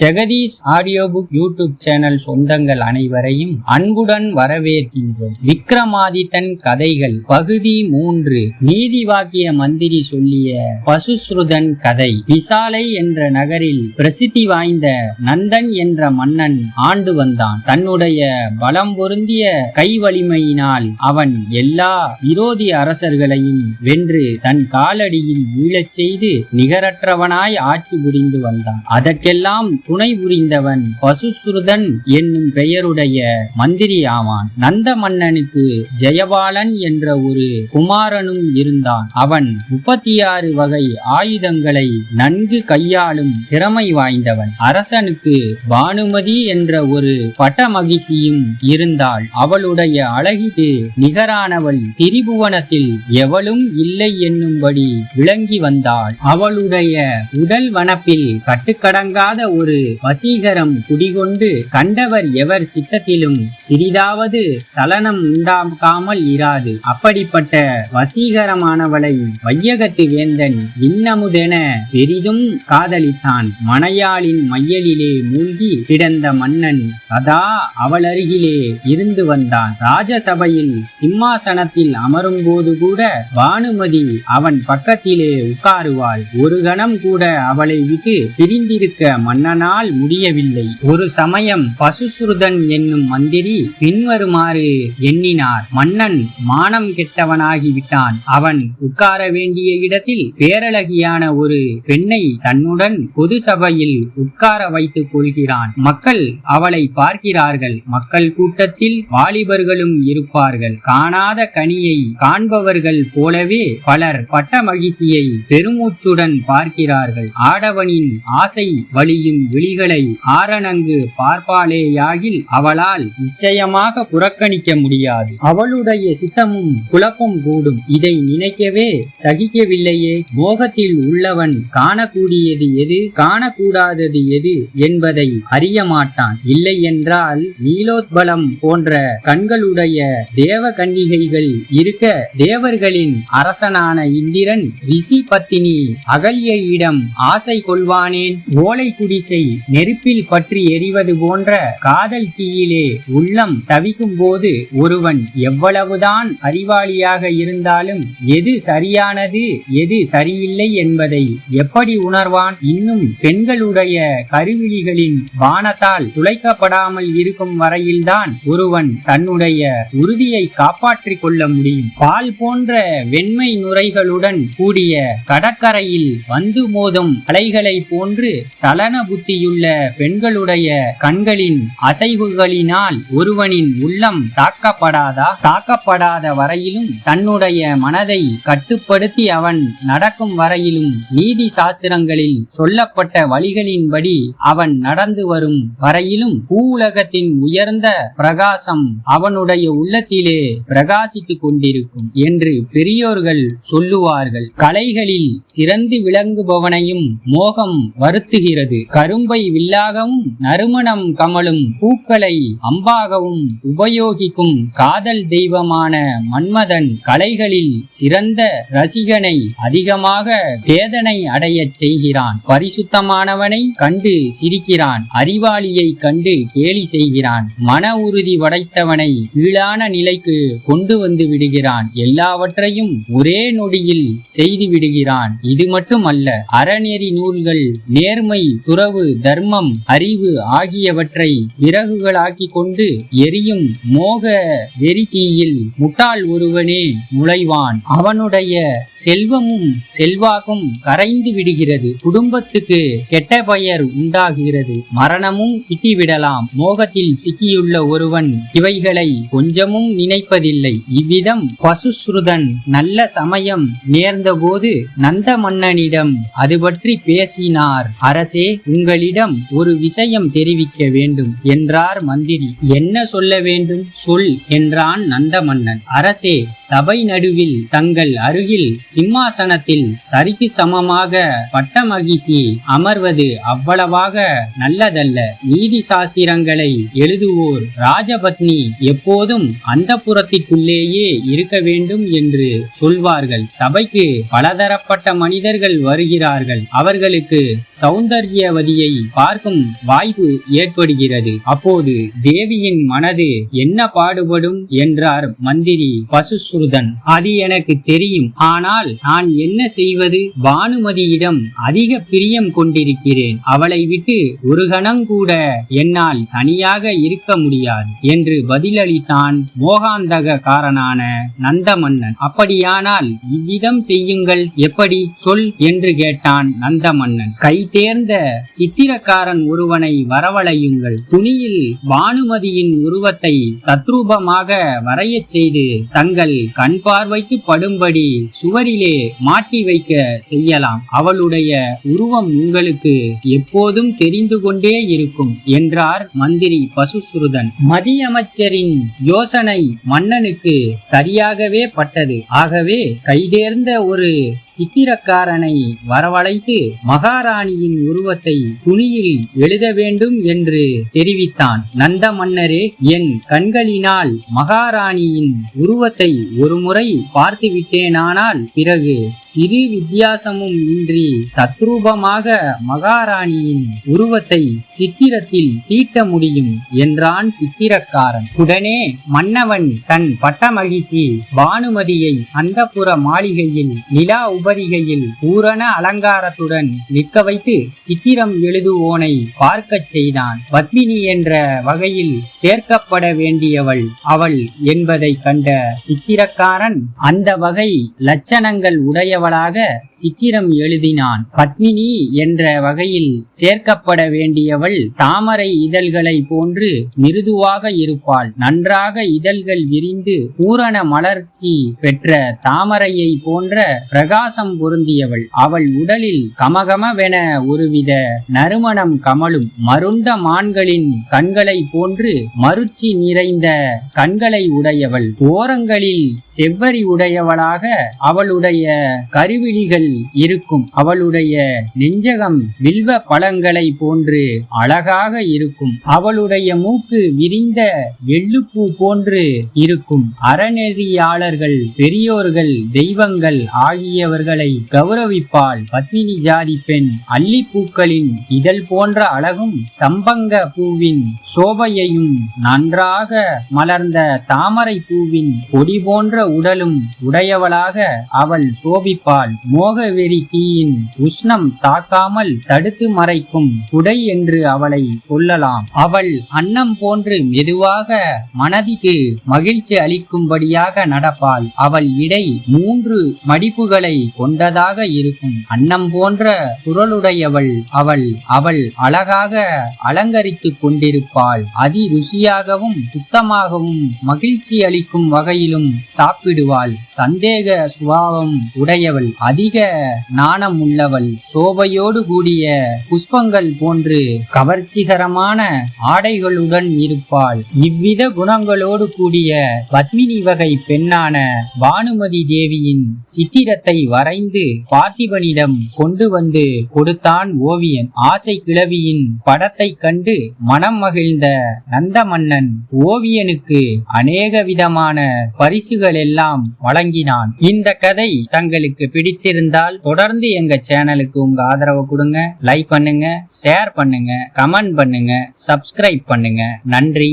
Jagadish audio book YouTube channel சொந்தங்கள் அனைவரையும் அன்புடன் வரவேற்கின்றோம். விக்ரமாதித்தன் கதைகள் பகுதி மூன்று. நீதி வாக்கிய மந்திரி சொல்லிய பசுஸ்ருதன் கதை. விசாலை என்ற நகரில் பிரசித்தி வாய்ந்த நந்தன் என்ற மன்னன் ஆண்டு வந்தான். தன்னுடைய பலம் பொருந்திய கை வலிமையினால் அவன் எல்லா விரோதி அரசர்களையும் வென்று தன் காலடியில் வீழச் செய்து நிகரற்றவனாய் ஆட்சி புரிந்து வந்தான். அதற்கெல்லாம் துணை புரிந்தவன் பசுசுருதன் என்னும் பெயருடைய மந்திரி ஆவான். நந்த மன்னனுக்கு ஜெயபாலன் என்ற ஒரு குமாரனும் இருந்தான். அவன் முப்பத்தி ஆறு வகை ஆயுதங்களை நன்கு கையாளும் திறமை வாய்ந்தவன். அரசனுக்கு பானுமதி என்ற ஒரு பட்டமகிஷியும் இருந்தாள். அவளுடைய அழகிற்கு நிகரானவள் திரிபுவனத்தில் எவளும் இல்லை என்னும்படி விளங்கி வந்தாள். அவளுடைய உடல் வனப்பில் கட்டுக்கடங்காத ஒரு வசீகரம் குடிகொண்டு கண்டவர் எவர் சித்தத்திலும் சிறிதாவது சலனம் உண்டாக்காமல் இராது. அப்படிப்பட்ட வசீகரமானவளை வையகத்து வேந்தன் இன்னமுதென பெரிதும் காதலித்தான். மணையாளின் மையலிலே மூழ்கி கிடந்த மன்னன் சதா அவள் அருகிலே இருந்து வந்தான். ராஜசபையில் சிம்மாசனத்தில் அமரும் போது கூட பானுமதி அவன் பக்கத்திலே உட்காருவாள். ஒரு கணம் கூட அவளை விட்டு பிரிந்திருக்க மன்னனால் முடியவில்லை. ஒரு சமயம் பசுசுருதன் என்னும் மந்திரி பின்வருமாறு எண்ணினார். மன்னன் மானம் கெட்டவனாகிவிட்டான். அவன் உட்கார வேண்டிய இடத்தில் பேரழகியான ஒரு பெண்ணை தன்னுடன் பொது சபையில் உட்கார வைத்துக் கொள்கிறான். மக்கள் அவளை பார்க்கிறார்கள். மக்கள் கூட்டத்தில் வாலிபர்களும் இருப்பார்கள். காணாத கனியை காண்பவர்கள் போலவே பலர் பட்ட மகிழ்ச்சியை பெருமூச்சுடன் பார்க்கிறார்கள். ஆடவனின் ஆசை வழியும் விழிகளை ஆரணங்கு பார்ப்பாளேயாகில் அவளால் நிச்சயமாக புறக்கணிக்க முடியாது. அவளுடைய சித்தமும் குழப்பம் கூடும். இதை நினைக்கவே சகிக்கவில்லையே. மோகத்தில் உள்ளவன் காணக்கூடியது எது காணக்கூடாதது எது என்பதை அறிய மாட்டான். இல்லை என்றால் நீலோத்பலம் போன்ற கண்களுடைய தேவ கன்னிகைகள் இருக்க தேவர்களின் அரசனான இந்திரன் ரிஷி பத்தினி அகல்யிடம் ஆசை கொள்வானேன். ஓலை குடிசை நெருப்பில் பற்றி எரிவது போன்ற காதல் தீயிலே உள்ளம் தவிக்கும் போது ஒருவன் எவ்வளவுதான் அறிவாளியாக இருந்தாலும் எது சரியானது எது சரியில்லை என்பதை எப்படி உணர்வான்? இன்னும் பெண்களுடைய கருவிழிகளின் வானத்தால் துளைக்கப்படாமல் இருக்கும் வரையில்தான் ஒருவன் தன்னுடைய உறுதியை காப்பாற்றிக் கொள்ள முடியும். பால் போன்ற வெண்மை நுரைகளுடன் கூடிய கடற்கரையில் வந்து மோதும் அலைகளை போன்று சலன புத்தி செலுத்தியுள்ள பெண்களுடைய கண்களின் அசைவுகளினால் ஒருவனின் உள்ளம் தாக்கப்படாதா தாக்கப்படாத வரையிலும் தன்னுடைய மனதை கட்டுப்படுத்தி அவன் நடக்கும் வரையிலும் நீதி சாஸ்திரங்களில் சொல்லப்பட்ட வழிகளின்படி அவன் நடந்து வரும் வரையிலும் பூவுலகத்தின் உயர்ந்த பிரகாசம் அவனுடைய உள்ளத்திலே பிரகாசித்துக் கொண்டிருக்கும் என்று பெரியோர்கள் சொல்லுவார்கள். கலைகளில் சிறந்து விளங்குபவனையும் மோகம் வருத்துகிறது. கரு கரும்பை வில்லாகவும் நறுமணம் கமலும் பூக்களை அம்பாகவும் உபயோகிக்கும் காதல் தெய்வமான மன்மதன் கலைகளில் சிறந்த ரசிகனை அதிகமாக வேதனை அடையச் செய்கிறான். பரிசுத்தமானவனை கண்டு சிரிக்கிறான். அறிவாளியை கண்டு கேலி செய்கிறான். மன உறுதி படைத்தவனை கீழான நிலைக்கு கொண்டு வந்து விடுகிறான். எல்லாவற்றையும் ஒரே நொடியில் செய்து விடுகிறான். இது மட்டுமல்ல அறநெறி நூல்கள் நேர்மை துறவு தர்மம் அறிவு ஆகியவற்றை விறகுகளாக்கி கொண்டு எரியும் மோக வெறித்தீயில் முட்டாள் ஒருவனே நுழைவான். அவனுடைய செல்வமும் செல்வாக்கும் கரைந்து விடுகிறது. குடும்பத்துக்கு கெட்ட பெயர் உண்டாகிறது. மரணமும் கிட்டிவிடலாம் மோகத்தில் சிக்கியுள்ள ஒருவன் இவைகளை கொஞ்சமும் நினைப்பதில்லை. இவ்விதம் பசுஸ்ருதன் நல்ல சமயம் நேர்ந்தபோது நந்த மன்னனிடம் அது பற்றி பேசினார். அரசே உங்கள் உங்களிடம் ஒரு விஷயம் தெரிவிக்க வேண்டும் என்றார் மந்திரி. என்ன சொல்ல வேண்டும்? சொல் என்றான் நந்த மன்னன் அரசே சபை நடுவில் தங்கள் அருகில் சிம்மாசனத்தில் சரிக்கு சமமாக பட்டமகிழ்ச்சி அமர்வது அவ்வளவாக நல்லதல்ல. நீதி சாஸ்திரங்களை எழுதுவோர் ராஜபத்னி எப்போதும் அந்த புறத்திற்குள்ளேயே இருக்க வேண்டும் என்று சொல்வார்கள். சபைக்கு பலதரப்பட்ட மனிதர்கள் வருகிறார்கள். அவர்களுக்கு சௌந்தர்யவதியை தேவியை பார்க்கும் வாய்ப்பு ஏற்படுகிறது. அப்போது தேவியின் மனது என்ன பாடுபடும் என்றார் மந்திரி பசுசுருதன் அது எனக்கு தெரியும். ஆனால் நான் என்ன செய்வது? பானுமதியிடம் அதிக பிரியம் கொண்டிருக்கிறேன். அவளை விட்டு ஒரு கணங்கூட என்னால் தனியாக இருக்க முடியாது என்று பதிலளித்தான் மோகாந்தக மோகாந்தகக்காரனான நந்தமன்னன். அப்படியானால் இவ்விதம் செய்யுங்கள். எப்படி? சொல் என்று கேட்டான் நந்தமன்னன். கை தேர்ந்த சித்திரக்காரன் ஒருவனை வரவழையுங்கள். துணியில் பானுமதியின் உருவத்தை தத்ரூபமாக வரையச் செய்து தங்கள் கண் பார்வைக்கு படும்படி சுவரிலே மாட்டி வைக்க செய்யலாம். அவளுடைய உருவம் உங்களுக்கு எப்போதும் தெரிந்து கொண்டே இருக்கும் என்றார் மந்திரி பசுசுருதன். மதியமைச்சரின் யோசனை மன்னனுக்கு சரியாகவே பட்டது. ஆகவே கைதேர்ந்த ஒரு சித்திரக்காரனை வரவழைத்து மகாராணியின் உருவத்தை துணியில் எழுத வேண்டும் என்று தெரிவித்தான். நந்த மன்னரே என் கண்களினால் மகாராணியின் உருவத்தை ஒருமுறை பார்த்து விட்டேனானால் பிறகு சிறு வித்தியாசமும் இன்றி தத்ரூபமாக மகாராணியின் உருவத்தை சித்திரத்தில் தீட்ட முடியும் என்றான் சித்திரக்காரன். உடனே மன்னவன் தன் பட்டமகிழ்ச்சி பானுமதியை அந்தப்புற மாளிகையில் நிலா உபரிகையில் பூரண அலங்காரத்துடன் நிற்க வைத்து சித்திரம் எழுதுவோனை பார்க்கச் செய்தான். பத்மினி என்ற வகையில் சேர்க்கப்பட வேண்டியவள் அவள் என்பதை கண்ட சித்திரக்காரன் அந்த வகை லட்சணங்கள் உடையவளாக சித்திரம் எழுதினான். பத்மினி என்ற வகையில் சேர்க்கப்பட வேண்டியவள் தாமரை இதழ்களை போன்று மிருதுவாக இருப்பாள். நன்றாக இதழ்கள் விரிந்து பூரண மலர்ச்சி பெற்ற தாமரையை போன்ற பிரகாசம் பொருந்தியவள். அவள் உடலில் கமகமவென ஒருவித நறுமணம் கமலும் மருண்ட மான்களின் கண்களை போன்று மருச்சி நிறைந்த கண்களை உடையவள். ஓரங்களில் செவ்வரி உடையவளாக அவளுடைய கருவிழிகள் இருக்கும். அவளுடைய நெஞ்சகம் வில்வ பழங்களை போன்று அழகாக இருக்கும். அவளுடைய மூக்கு விரிந்த எள்ளுப்பூ போன்று இருக்கும். அறநெறியாளர்கள் பெரியோர்கள் தெய்வங்கள் ஆகியவர்களை கௌரவிப்பாள் பத்மினி ஜாதி பெண் அல்லிப்பூக்களின் இதழ் போன்ற அழகும் சம்பங்க பூவின் சோபையையும் நன்றாக மலர்ந்த தாமரை பூவின் கொடி போன்ற உடலும் உடையவளாக அவள் சோபிப்பாள். மோகவெறி தீயின் உஷ்ணம் தாக்காமல் தடுத்து மறைக்கும் குடை என்று அவளை சொல்லலாம். அவள் அன்னம் போன்று மெதுவாக மனதிக்கு மகிழ்ச்சி அளிக்கும்படியாக நடப்பாள். அவள் இடை மூன்று மடிப்புகளை கொண்டதாக இருக்கும். அன்னம் போன்ற குரலுடையவள் அவள் அவள் அழகாக அலங்கரித்துக் கொண்டிருப்பாள். அதி ருசியாகவும் சுத்தமாகவும் மகிழ்ச்சி அளிக்கும் வகையிலும் சாப்பிடுவாள். சந்தேக சுபாவம் உடையவள். அதிக நாணம் உள்ளவள். சோபையோடு கூடிய புஷ்பங்கள் போன்று கவர்ச்சிகரமான ஆடைகளுடன் இருப்பாள். இவ்வித குணங்களோடு கூடிய பத்மினி வகை பெண்ணான பானுமதி தேவியின் சித்திரத்தை வரைந்து பார்த்திபனிடம் கொண்டு வந்து கொடுத்தான் ஓவியன். ஆசை கிழவியின் படத்தை கண்டு மனம் மகிழ்ந்த நந்த மன்னன் ஓவியனுக்கு அநேக விதமான பரிசுகள் எல்லாம் வழங்கினான். இந்த கதை தங்களுக்கு பிடித்திருந்தால் தொடர்ந்து எங்க சேனலுக்கு உங்க ஆதரவு கொடுங்க. லைக் பண்ணுங்க ஷேர் பண்ணுங்க கமெண்ட் பண்ணுங்க சப்ஸ்கிரைப் பண்ணுங்க. நன்றி